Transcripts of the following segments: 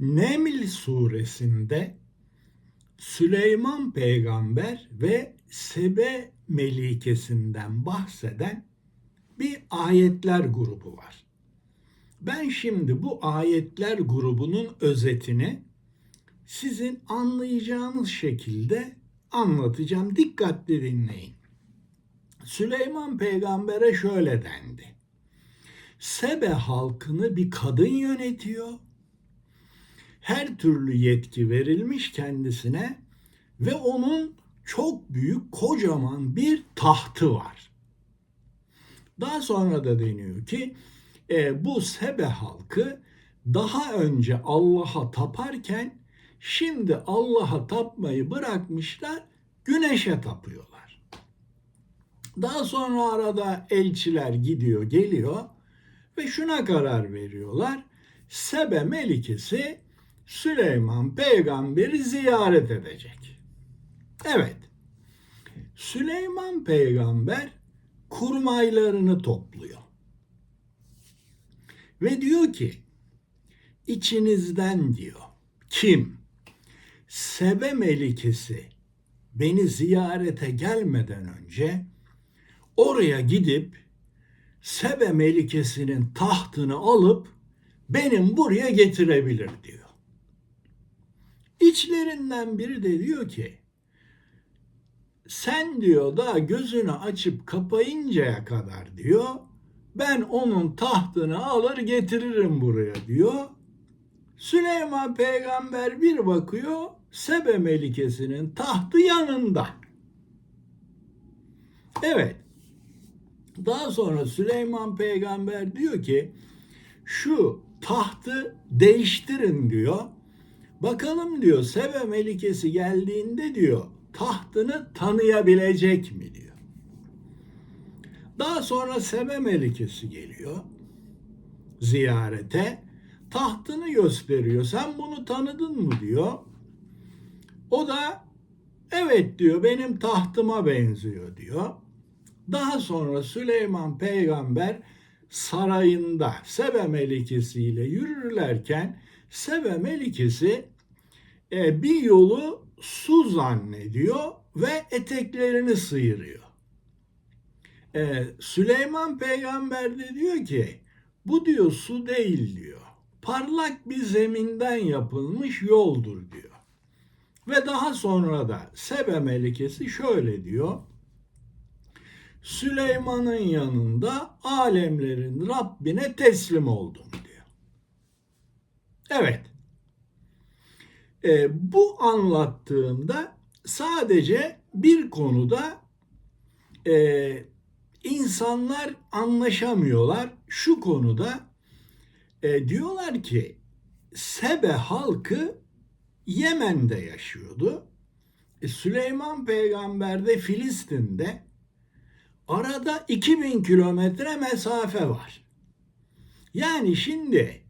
Neml suresinde Süleyman peygamber ve Sebe melikesinden bahseden bir ayetler grubu var. Ben şimdi bu ayetler grubunun özetini sizin anlayacağınız şekilde anlatacağım. Dikkatli dinleyin. Süleyman peygambere şöyle dendi. Sebe halkını bir kadın yönetiyor. Her türlü yetki verilmiş kendisine ve onun çok büyük kocaman bir tahtı var. Daha sonra da deniyor ki e, bu Sebe halkı daha önce Allah'a taparken şimdi Allah'a tapmayı bırakmışlar, güneşe tapıyorlar. Daha sonra arada elçiler gidiyor, geliyor ve şuna karar veriyorlar. Sebe Melikesi Süleyman peygamberi ziyaret edecek. Evet. Süleyman peygamber kurmaylarını topluyor. Ve diyor ki içinizden diyor kim Sebe Melikesi beni ziyarete gelmeden önce oraya gidip Sebe Melikesi'nin tahtını alıp benim buraya getirebilir diyor. İçlerinden biri de diyor ki sen diyor da gözünü açıp kapayıncaya kadar diyor ben onun tahtını alır getiririm buraya diyor. Süleyman peygamber bir bakıyor Sebe Melikesi'nin tahtı yanında. Evet. Daha sonra Süleyman peygamber diyor ki şu tahtı değiştirin diyor. Bakalım diyor Sebe Melikesi geldiğinde diyor tahtını tanıyabilecek mi diyor. Daha sonra Sebe Melikesi geliyor ziyarete. Tahtını gösteriyor. Sen bunu tanıdın mı diyor. O da evet diyor benim tahtıma benziyor diyor. Daha sonra Süleyman peygamber sarayında Sebe Melikesi ile yürürlerken Sebe Melikesi e, bir yolu su zannediyor ve eteklerini sıyırıyor. E, Süleyman peygamber de diyor ki bu diyor su değil diyor. Parlak bir zeminden yapılmış yoldur diyor. Ve daha sonra da Sebe Melikesi şöyle diyor. Süleyman'ın yanında alemlerin Rabbine teslim oldum diyor. Evet. E, bu anlattığımda sadece bir konuda e, insanlar anlaşamıyorlar. Şu konuda e, diyorlar ki Sebe halkı Yemen'de yaşıyordu. E, Süleyman peygamber de Filistin'de arada 2000 kilometre mesafe var. Yani şimdi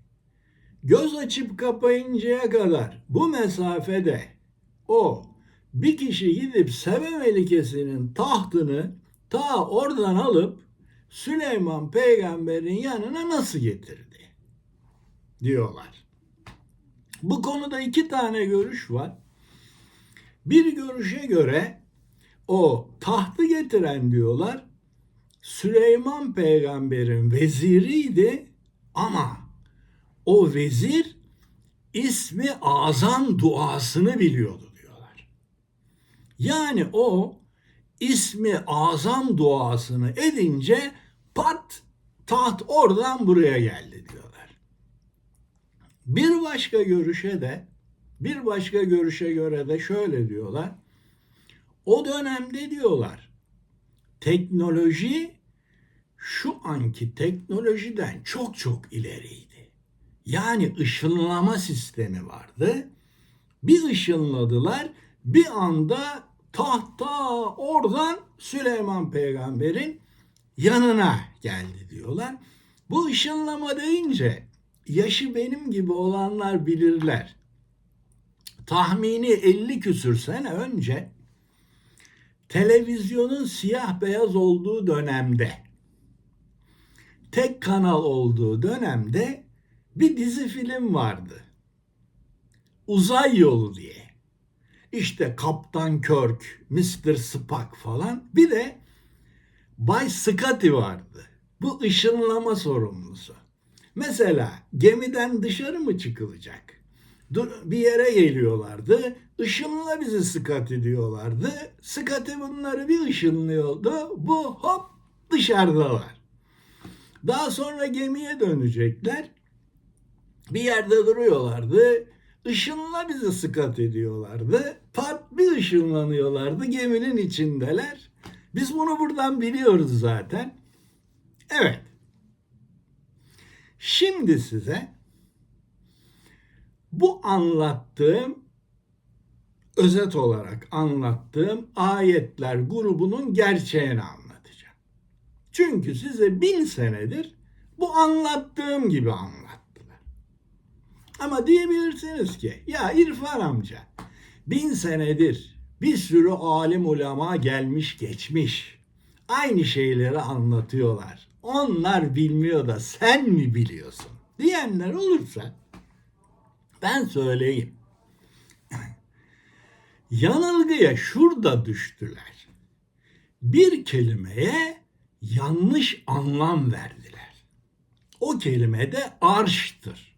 göz açıp kapayıncaya kadar bu mesafede o bir kişi gidip Sebe Melikesi'nin tahtını ta oradan alıp Süleyman peygamberin yanına nasıl getirdi? Diyorlar. Bu konuda iki tane görüş var. Bir görüşe göre o tahtı getiren diyorlar Süleyman peygamberin veziriydi ama o vezir ismi azam duasını biliyordu diyorlar. Yani o ismi azam duasını edince pat taht oradan buraya geldi diyorlar. Bir başka görüşe de bir başka görüşe göre de şöyle diyorlar. O dönemde diyorlar teknoloji şu anki teknolojiden çok çok ileriydi. Yani ışınlama sistemi vardı. Bir ışınladılar bir anda tahta oradan Süleyman peygamberin yanına geldi diyorlar. Bu ışınlama deyince yaşı benim gibi olanlar bilirler. Tahmini 50 küsür sene önce televizyonun siyah beyaz olduğu dönemde tek kanal olduğu dönemde bir dizi film vardı. uzay yolu diye. İşte Kaptan Kirk, Mr. Spock falan. Bir de Bay Scotty vardı. Bu ışınlama sorumlusu. Mesela gemiden dışarı mı çıkılacak? Dur, bir yere geliyorlardı. Işınla bizi Scotty diyorlardı. Scotty bunları bir ışınlıyordu. Bu hop dışarıdalar. Daha sonra gemiye dönecekler. Bir yerde duruyorlardı. Işınla bizi sıkat ediyorlardı. Pat bir ışınlanıyorlardı. Geminin içindeler. Biz bunu buradan biliyoruz zaten. Evet. Şimdi size bu anlattığım özet olarak anlattığım ayetler grubunun gerçeğini anlatacağım. Çünkü size bin senedir bu anlattığım gibi anlattılar. Ama diyebilirsiniz ki ya İrfan amca bin senedir bir sürü alim ulema gelmiş geçmiş. Aynı şeyleri anlatıyorlar. Onlar bilmiyor da sen mi biliyorsun? Diyenler olursa ben söyleyeyim. Yanılgıya şurada düştüler. Bir kelimeye yanlış anlam verdiler. O kelime de arştır.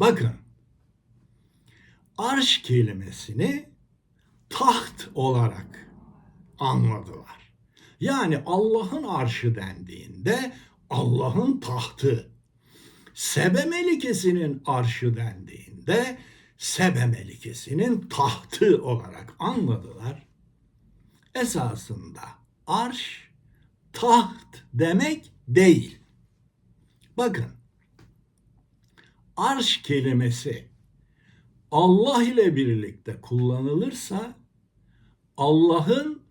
Bakın. Arş kelimesini taht olarak anladılar. Yani Allah'ın arşı dendiğinde Allah'ın tahtı. Sebe melikesinin arşı dendiğinde Sebe melikesinin tahtı olarak anladılar. Esasında arş taht demek değil. Bakın arş kelimesi Allah ile birlikte kullanılırsa Allah'ın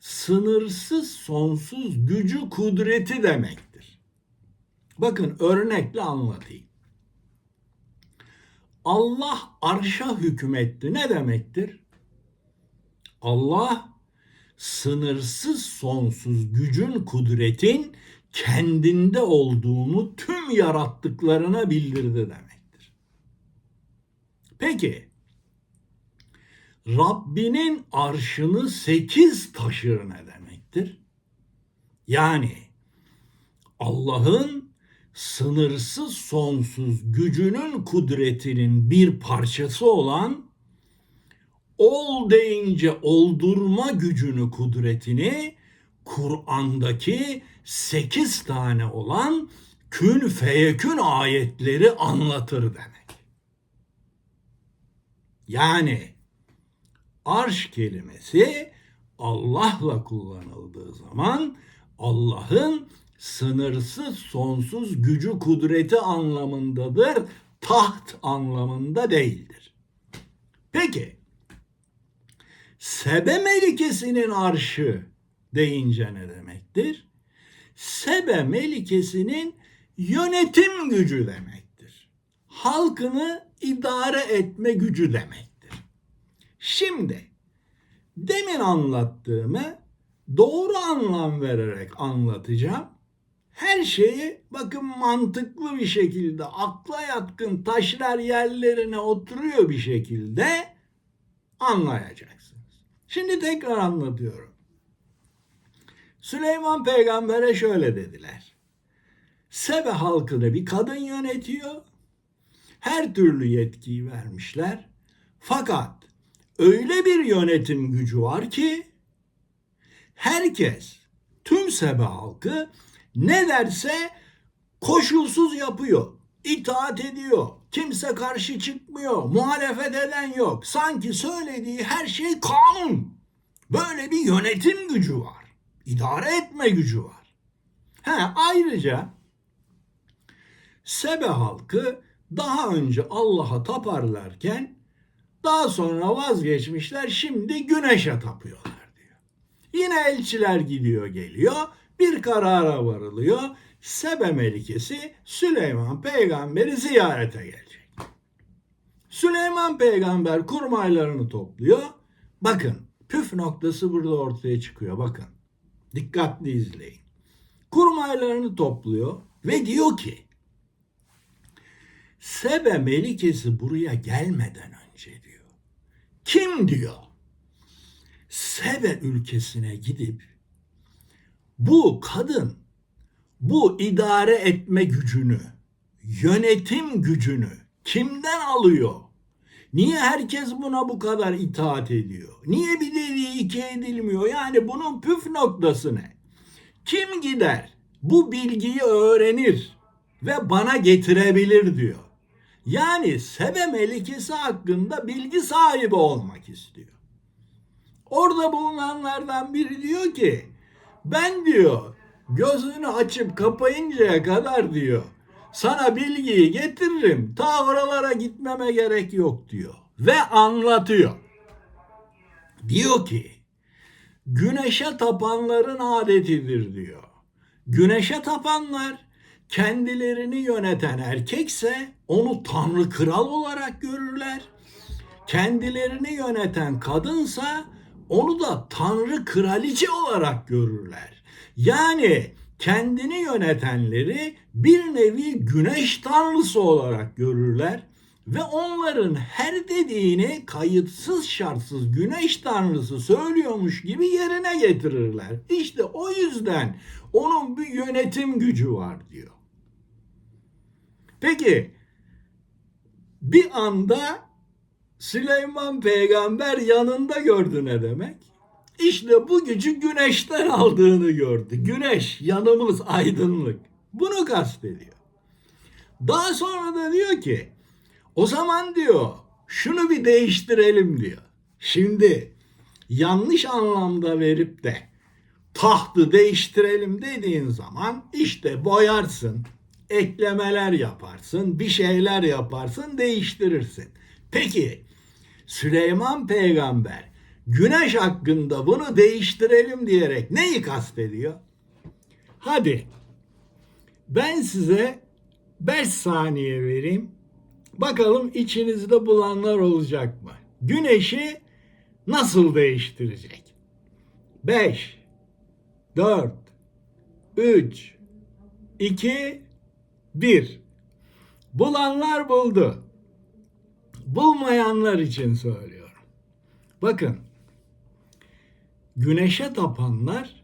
sınırsız sonsuz gücü kudreti demektir. Bakın örnekle anlatayım. Allah arşa hükmetti ne demektir? Allah sınırsız sonsuz gücün kudretin kendinde olduğunu tüm yarattıklarına bildirdi demektir. Peki Rabbinin arşını sekiz taşır ne demektir? Yani Allah'ın sınırsız sonsuz gücünün kudretinin bir parçası olan ol deyince oldurma gücünü kudretini Kur'an'daki sekiz tane olan kün feyekün ayetleri anlatır demek. Yani arş kelimesi Allah'la kullanıldığı zaman Allah'ın sınırsız sonsuz gücü kudreti anlamındadır. Taht anlamında değildir. Peki Sebe Melikesi'nin arşı deyince ne demektir? Sebe Melikesi'nin yönetim gücü demektir. Halkını idare etme gücü demektir. Şimdi demin anlattığımı doğru anlam vererek anlatacağım. Her şeyi bakın mantıklı bir şekilde akla yatkın taşlar yerlerine oturuyor bir şekilde anlayacaksınız. Şimdi tekrar anlatıyorum. Süleyman peygambere şöyle dediler. Sebe halkını bir kadın yönetiyor. Her türlü yetkiyi vermişler. Fakat öyle bir yönetim gücü var ki herkes, tüm Sebe halkı ne derse koşulsuz yapıyor. itaat ediyor. Kimse karşı çıkmıyor. Muhalefet eden yok. Sanki söylediği her şey kanun. Böyle bir yönetim gücü var. İdare etme gücü var. Ha, ayrıca Sebe halkı daha önce Allah'a taparlarken daha sonra vazgeçmişler şimdi güneşe tapıyorlar diyor. Yine elçiler gidiyor geliyor bir karara varılıyor. Sebe Melikesi Süleyman peygamberi ziyarete gelecek. Süleyman peygamber kurmaylarını topluyor. Bakın püf noktası burada ortaya çıkıyor bakın. Dikkatli izleyin. Kurmaylarını topluyor ve diyor ki Sebe Melikesi buraya gelmeden önce. Kim diyor? Sebe ülkesine gidip bu kadın bu idare etme gücünü, yönetim gücünü kimden alıyor? Niye herkes buna bu kadar itaat ediyor? Niye bir dediği iki edilmiyor? Yani bunun püf noktası ne? Kim gider bu bilgiyi öğrenir ve bana getirebilir diyor. Yani Sebe Melikesi hakkında bilgi sahibi olmak istiyor. Orada bulunanlardan biri diyor ki ben diyor gözünü açıp kapayıncaya kadar diyor sana bilgiyi getiririm ta oralara gitmeme gerek yok diyor ve anlatıyor. Diyor ki güneşe tapanların adetidir diyor. Güneşe tapanlar kendilerini yöneten erkekse onu tanrı kral olarak görürler. Kendilerini yöneten kadınsa onu da tanrı kraliçe olarak görürler. Yani kendini yönetenleri bir nevi güneş tanrısı olarak görürler ve onların her dediğini kayıtsız şartsız güneş tanrısı söylüyormuş gibi yerine getirirler. İşte o yüzden onun bir yönetim gücü var diyor. Peki bir anda Süleyman peygamber yanında gördü ne demek? İşte bu gücü güneşten aldığını gördü. Güneş yanımız aydınlık. Bunu kastediyor. Daha sonra da diyor ki o zaman diyor şunu bir değiştirelim diyor. Şimdi yanlış anlamda verip de tahtı değiştirelim dediğin zaman işte boyarsın, eklemeler yaparsın, bir şeyler yaparsın, değiştirirsin. Peki Süleyman peygamber güneş hakkında bunu değiştirelim diyerek neyi kastediyor? Hadi ben size 5 saniye vereyim. Bakalım içinizde bulanlar olacak mı? Güneşi nasıl değiştirecek? 5 4 3 2 1 Bulanlar buldu. Bulmayanlar için söylüyorum. Bakın. Güneşe tapanlar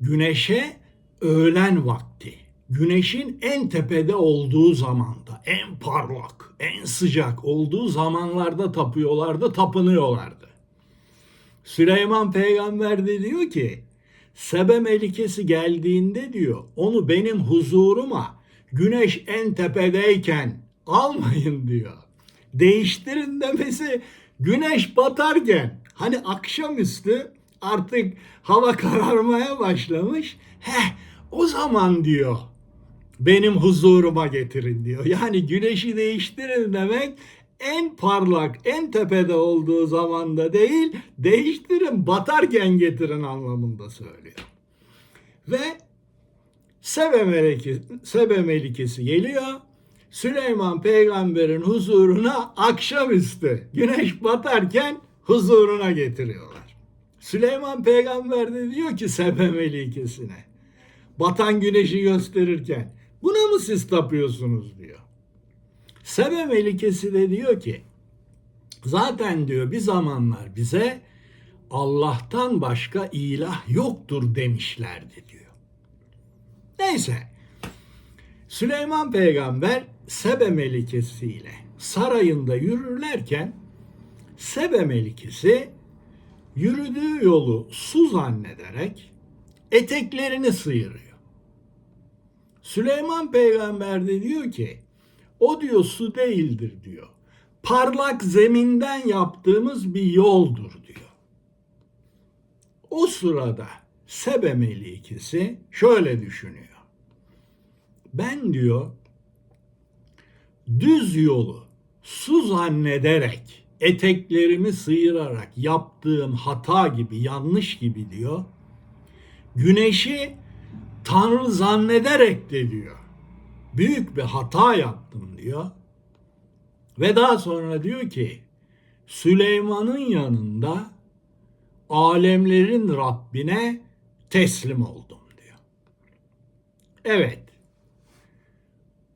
güneşe öğlen vakti, güneşin en tepede olduğu zamanda, en parlak, en sıcak olduğu zamanlarda tapıyorlardı, tapınıyorlardı. Süleyman peygamber de diyor ki, Sebe Melikesi geldiğinde diyor, onu benim huzuruma güneş en tepedeyken almayın diyor. Değiştirin demesi güneş batarken hani akşamüstü artık hava kararmaya başlamış. Heh o zaman diyor benim huzuruma getirin diyor. Yani güneşi değiştirin demek en parlak, en tepede olduğu zamanda değil, değiştirin, batarken getirin anlamında söylüyor. Ve Sebe, meleki, Sebe melikesi geliyor. Süleyman peygamberin huzuruna akşamüstü güneş batarken huzuruna getiriyorlar. Süleyman peygamber de diyor ki Sebe melikesine batan güneşi gösterirken buna mı siz tapıyorsunuz diyor. Sebe melikesi de diyor ki zaten diyor bir zamanlar bize Allah'tan başka ilah yoktur demişlerdi diyor. Neyse Süleyman peygamber Sebe melikesiyle sarayında yürürlerken Sebe melikesi yürüdüğü yolu su zannederek eteklerini sıyırıyor. Süleyman peygamber de diyor ki o diyor su değildir diyor. Parlak zeminden yaptığımız bir yoldur diyor. O sırada Sebe melikesi şöyle düşünüyor. Ben diyor düz yolu su zannederek eteklerimi sıyırarak yaptığım hata gibi yanlış gibi diyor. Güneşi Tanrı zannederek de diyor. Büyük bir hata yaptım diyor. Ve daha sonra diyor ki Süleyman'ın yanında alemlerin Rabbine teslim oldum diyor. Evet.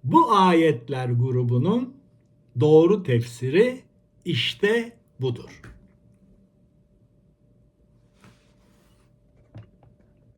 Bu ayetler grubunun doğru tefsiri işte budur.